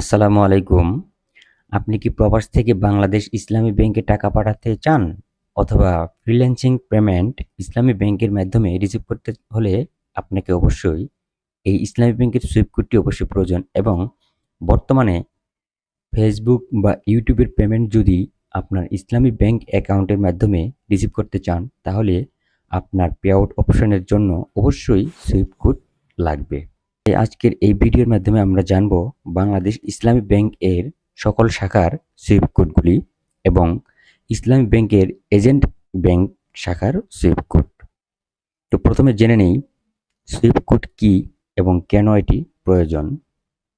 আসসালামু আলাইকুম। আপনি কি প্রবাস থেকে বাংলাদেশ ইসলামী ব্যাংকে টাকা পাঠাতে চান? অথবা ফ্রিল্যান্সিং পেমেন্ট ইসলামী ব্যাংকের মাধ্যমে রিসিভ করতে হলে আপনাকে অবশ্যই এই ইসলামী ব্যাংকের সুইপ কোডটি অবশ্যই প্রয়োজন এবং বর্তমানে ফেসবুক বা ইউটিউবের পেমেন্ট যদি আপনার ইসলামী ব্যাংক অ্যাকাউন্টের মাধ্যমে রিসিভ করতে চান, তাহলে আপনার পে আউট অপশনের জন্য অবশ্যই সুইপ কোড লাগবে। আজকের এই ভিডিওর মাধ্যমে আমরা জানব বাংলাদেশ ইসলামী ব্যাংক এর সকল শাখার সুইফট কোডগুলি এবং ইসলামী ব্যাংকের এজেন্ট ব্যাংক শাখার সুইফট কোড। তো প্রথমে জেনে নেই সুইফট কোড কি এবং কেন এটি প্রয়োজন।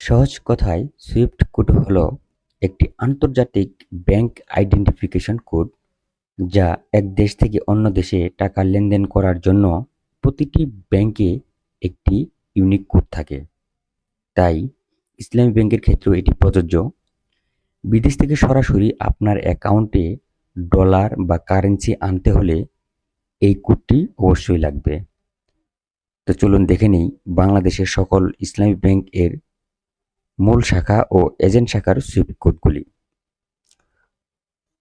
সহজ কথায় সুইফট কোড হল একটি আন্তর্জাতিক ব্যাংক আইডেন্টিফিকেশন কোড যা এক দেশ থেকে অন্য দেশে টাকা লেনদেন করার জন্য প্রতিটি ব্যাংকে একটি ইউনিক কোড থাকে। তাই ইসলামী ব্যাংকের ক্ষেত্রেও এটি প্রযোজ্য। বিদেশ থেকে সরাসরি আপনার অ্যাকাউন্টে ডলার বা কারেন্সি আনতে হলে এই কোডটি অবশ্যই লাগবে। তো চলুন দেখে নেই বাংলাদেশের সকল ইসলামী ব্যাংক এর মূল শাখা ও এজেন্ট শাখার সুইফট কোডগুলি।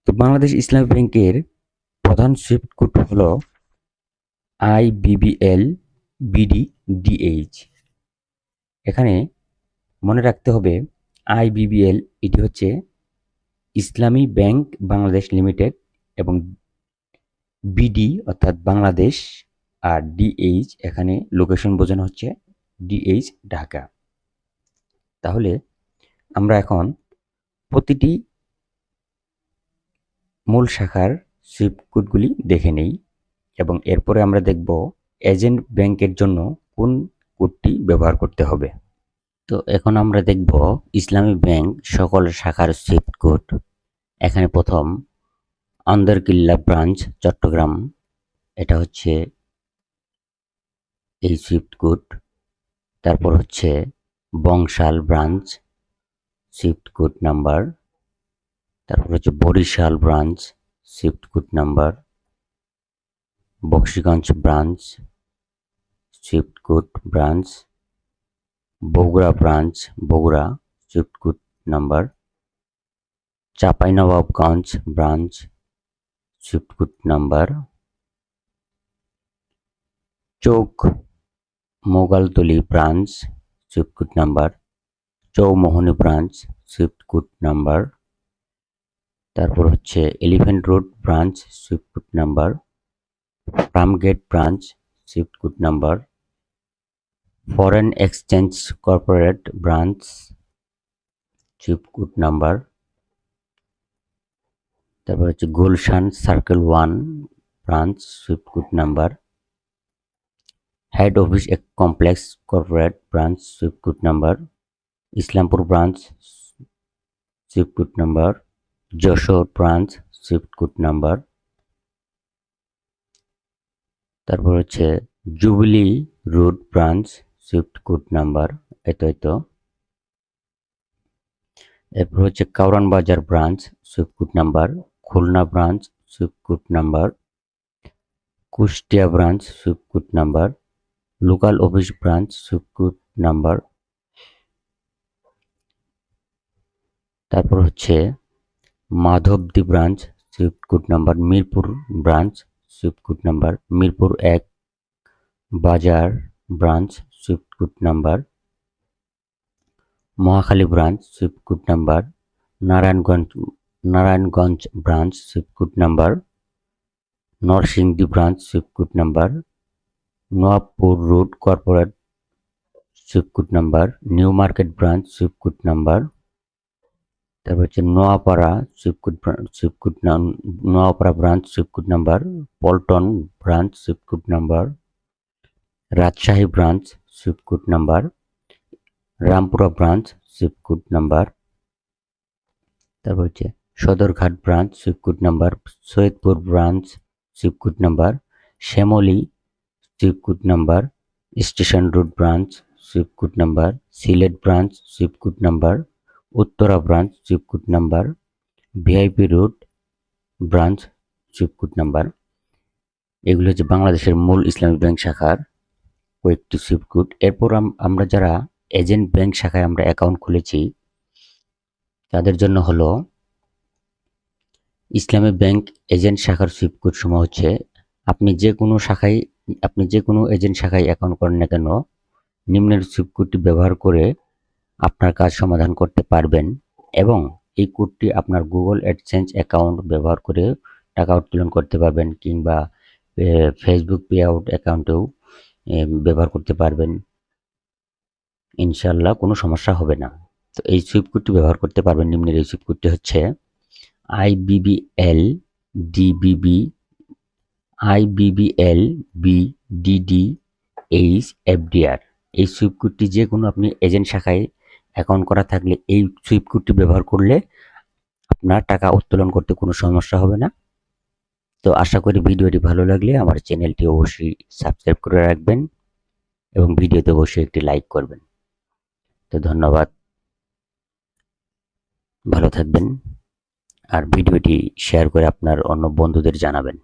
তো বাংলাদেশ ইসলামী ব্যাংকের প্রধান সুইফট কোড হল আইবিবিএল বিডি ডিএইচ এখানে মনে রাখতে হবে আইবিবিএল এটি হচ্ছে ইসলামী ব্যাংক বাংলাদেশ লিমিটেড এবং বিডি অর্থাৎ বাংলাদেশ আর ডিএইচ এখানে লোকেশন বোঝানো হচ্ছে ডিএইচ ঢাকা। তাহলে আমরা এখন প্রতিটি মূল শাখার সুইফট কোডগুলি দেখে নেই এবং এরপরে আমরা দেখব এজেন্ট ব্যাংকের জন্য কোন কোডটি ব্যবহার করতে হবে? তো এখন আমরা দেখব ইসলামী ব্যাংক সকল শাখার সুইফট কোড এখানে প্রথম আন্দরকিল্লা ব্রাঞ্চ, চট্টগ্রাম। এটা হচ্ছে এই সুইফট কোড তারপর হচ্ছে Bangshal branch swift code number তারপর হচ্ছে Barishal branch swift code number Bakshiganj branch. Swift code branch Bogura branch Bogura swift code number Chapainawabganj branch swift code number Chowk Moghaltuli branch swift code number Chowmuhani branch swift code number তারপর হচ্ছে elephant road branch swift code number Farmgate branch swift code number foreign exchange corporate branch code number তারপর হচ্ছে Gulshan circle one branch swift code number head office এক complex corporate branch swift code number Islampur branch code number Jashore branch swift code number তারপর হচ্ছে jubilee road branch swift code number এত এত। এরপর হচ্ছে Kawran Bazar branch swift code number Khulna branch swift code number Kushtia branch swift code number local office branch swift code number তারপর হচ্ছে Madhabdi branch swift code number Mirpur branch swift code number Mirpur এক Bazar branch swift code number Mohakhali branch swift code number Narayanganj Narayanganj branch swift code number Narsingdi branch swift code number Nawabpur road corporate swift code number new market branch swift code number তারপর হচ্ছে Noapara swift code Noapara branch swift code number Paltan branch swift code number Rajshahi branch code number Rampura branch code number তারপর হচ্ছে Sadarghat branch code number Saidpur branch code number Shyamoli code number station road branch code number Sylhet branch code number Uttara branch code number VIP road branch code number এগুলো হচ্ছে বাংলাদেশের মূল ইসলামী bank শাখার কয়েকটি Swift code এরপর আমরা যারা agent bank শাখায় আমরা অ্যাকাউন্ট খুলেছি, তাদের জন্য হলো ইসলামী ব্যাংক এজেন্ট শাখার সুইপ কোড সময় হচ্ছে, আপনি যে কোনো শাখায়, আপনি যে কোনো এজেন্ট শাখায় অ্যাকাউন্ট করেন না কেন, নিম্নের সুইপ কোডটি ব্যবহার করে আপনার কাজ সমাধান করতে পারবেন এবং এই কোডটি আপনার গুগল অ্যাডসেন্স অ্যাকাউন্ট ব্যবহার করে টাকা উত্তোলন করতে পারবেন কিংবা ফেসবুক পে আউট অ্যাকাউন্টেও ব্যবহার করতে পারবেন। ইনশাল্লাহ কোনো সমস্যা হবে না। তো এই সুইপ কোডটি ব্যবহার করতে পারবেন। নিম্নের এই সুইপ কোডটি হচ্ছে IBBL DBB IBBL B DD H FDR এই সুইপ কোডটি যে কোনো আপনি এজেন্ট শাখায় অ্যাকাউন্ট করা থাকলে এই সুইপ কোডটি ব্যবহার করলে আপনার টাকা উত্তোলন করতে কোনো সমস্যা হবে না। তো আশা করি ভিডিওটি ভালো লাগলে আমার চ্যানেলটি অবশ্যই সাবস্ক্রাইব করে রাখবেন এবং ভিডিওতে অবশ্যই একটি লাইক করবেন। তো ধন্যবাদ। ভালো থাকবেন। আর ভিডিওটি শেয়ার করে আপনার অন্য বন্ধুদের জানাবেন।